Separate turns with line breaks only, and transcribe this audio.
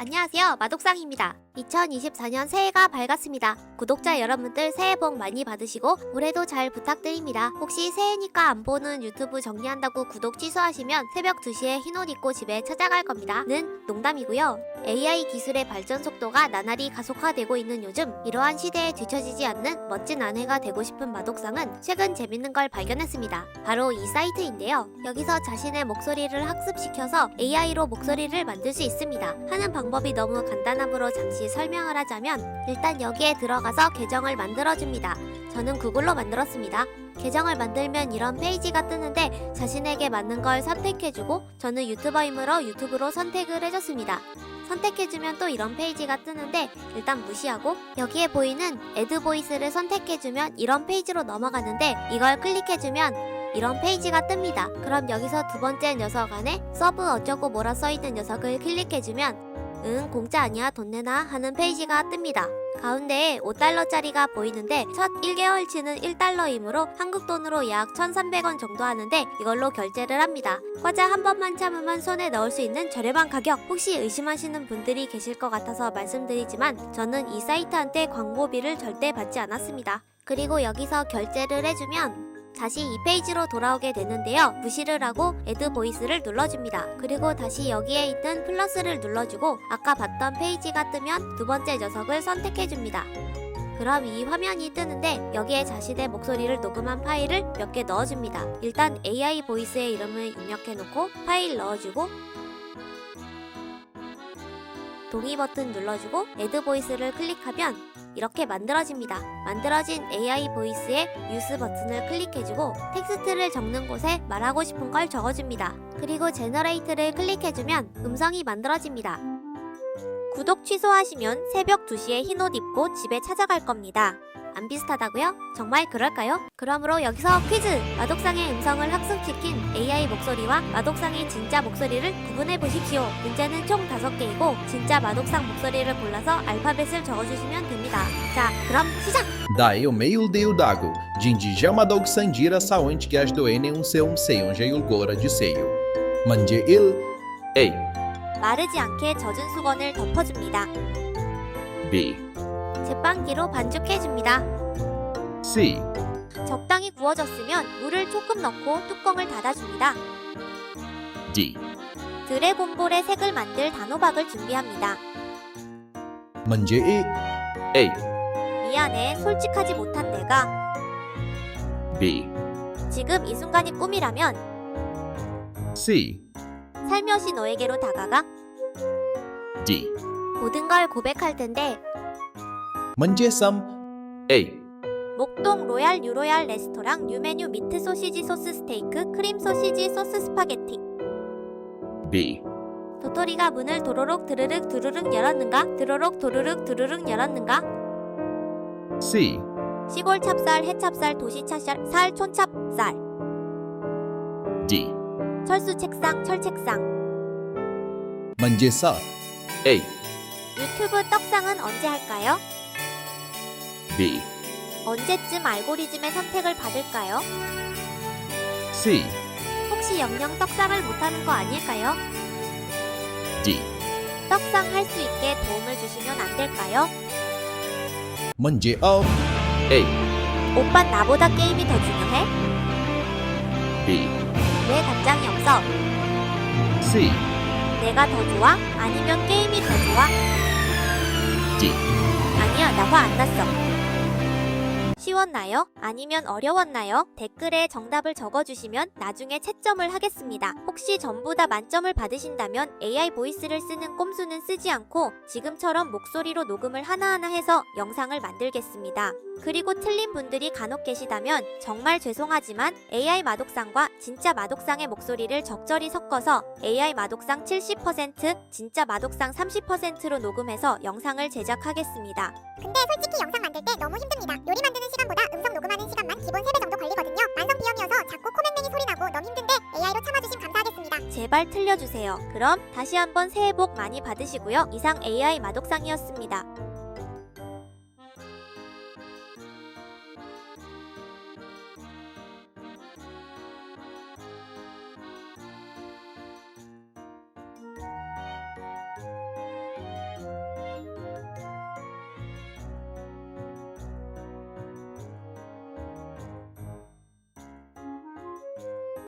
안녕하세요. 마독상입니다. 2024년 새해가 밝았습니다. 구독자 여러분들 새해 복 많이 받으시고 올해도 잘 부탁드립니다. 혹시 새해니까 안 보는 유튜브 정리한다고 구독 취소하시면 새벽 2시에 흰 옷 입고 집에 찾아갈 겁니다. 는 농담이고요. AI 기술의 발전 속도가 나날이 가속화되고 있는 요즘 이러한 시대에 뒤처지지 않는 멋진 아내가 되고 싶은 마독상은 최근 재밌는 걸 발견했습니다. 바로 이 사이트인데요. 여기서 자신의 목소리를 학습시켜서 AI로 목소리를 만들 수 있습니다. 하는 방법이 너무 간단하므로 잠시 설명을 하자면 일단 여기에 들어가서 계정을 만들어줍니다. 저는 구글로 만들었습니다. 계정을 만들면 이런 페이지가 뜨는데 자신에게 맞는 걸 선택해주고 저는 유튜버이므로 유튜브로 선택을 해줬습니다. 선택해주면 또 이런 페이지가 뜨는데 일단 무시하고 여기에 보이는 애드 보이스를 선택해주면 이런 페이지로 넘어가는데 이걸 클릭해주면 이런 페이지가 뜹니다. 그럼 여기서 두 번째 녀석 안에 서브 어쩌고 뭐라 써있는 녀석을 클릭해주면 응 공짜 아니야 돈 내놔 하는 페이지가 뜹니다. 가운데에 5달러짜리가 보이는데 첫 1개월치는 1달러이므로 한국 돈으로 약 1,300원 정도 하는데 이걸로 결제를 합니다. 과자 한 번만 참으면 손에 넣을 수 있는 저렴한 가격. 혹시 의심하시는 분들이 계실 것 같아서 말씀드리지만 저는 이 사이트한테 광고비를 절대 받지 않았습니다. 그리고 여기서 결제를 해주면 다시 이 페이지로 돌아오게 되는데요. 무시를 하고 애드 보이스를 눌러줍니다. 그리고 다시 여기에 있는 플러스를 눌러주고 아까 봤던 페이지가 뜨면 두 번째 녀석을 선택해줍니다. 그럼 이 화면이 뜨는데 여기에 자신의 목소리를 녹음한 파일을 몇 개 넣어줍니다. 일단 AI 보이스의 이름을 입력해놓고 파일 넣어주고 동의 버튼 눌러주고 애드 보이스를 클릭하면 이렇게 만들어집니다. 만들어진 AI 보이스의 유스 버튼을 클릭해주고 텍스트를 적는 곳에 말하고 싶은 걸 적어줍니다. 그리고 제너레이트를 클릭해주면 음성이 만들어집니다. 구독 취소하시면 새벽 2시에 흰 옷 입고 집에 찾아갈 겁니다. 안 비슷하다고요? 정말 그럴까요? 그러므로 여기서 퀴즈! 마독상의 음성을 학습시킨 AI 목소리와 마독상의 진짜 목소리를 구분해 보십시오. 문제는 총 5개이고 진짜 마독상 목소리를 골라서 알파벳을 적어주시면 됩니다. 자, 그럼 시작!
Daí o meio deu dago, Dindijama dog sandira saonte que as doene um seu um seio jeio gora de seio. Manje il A
마르지 않게 젖은 수건을 덮어줍니다.
B
제빵기로 반죽해줍니다.
C.
적당히 구워졌으면 물을 조금 넣고 뚜껑을 닫아줍니다.
D.
드래곤볼의 색을 만들 단호박을 준비합니다.
Manje e A.
미안해, 솔직하지 못한 내가.
B.
지금 이 순간이 꿈이라면?
C.
살며시 너에게로 다가가?
D.
모든 걸 고백할 텐데
Manje sam A
목동 로얄 유로얄 레스토랑 뉴메뉴 미트 소시지 소스 스테이크 크림 소시지 소스 스파게티.
B.
도토리가 문을 도로록 드르륵 두르륵 열었는가? 드로록 도르륵 두르륵 열었는가?
C.
시골 찹쌀 해찹쌀 도시 찹쌀 살 촌찹쌀.
D.
철수 책상 철책상.
Manje sa A.
유튜브 떡상은 언제 할까요?
B
언제쯤 알고리즘의 선택을 받을까요?
C
혹시 영영 떡상을 못하는 거 아닐까요?
D
떡상 할 수 있게 도움을 주시면 안 될까요?
Manje of A
오빠 나보다 게임이 더 중요해?
B
왜 답장이 없어?
C
내가 더 좋아? 아니면 게임이 더 좋아?
D
아니야, 나 화 안 났어. 쉬웠나요? 아니면 어려웠나요? 댓글에 정답을 적어주시면 나중에 채점을 하겠습니다. 혹시 전부 다 만점을 받으신다면 AI 보이스를 쓰는 꼼수는 쓰지 않고 지금처럼 목소리로 녹음을 하나하나 해서 영상을 만들겠습니다. 그리고 틀린 분들이 간혹 계시다면 정말 죄송하지만 AI 마독상과 진짜 마독상의 목소리를 적절히 섞어서 AI 마독상 70%, 진짜 마독상 30%로 녹음해서 영상을 제작하겠습니다.
근데 솔직히 영상 만들 때 너무 힘듭니다. 요리 만드는 시간보다 음성 녹음하는 시간만 기본 3배 정도 걸리거든요. 만성 비염이어서 자꾸 코맹맹이 소리 나고 너무 힘든데 AI로 참아주심 감사하겠습니다.
제발 틀려주세요. 그럼 다시 한번 새해 복 많이 받으시고요. 이상 AI 마독상이었습니다.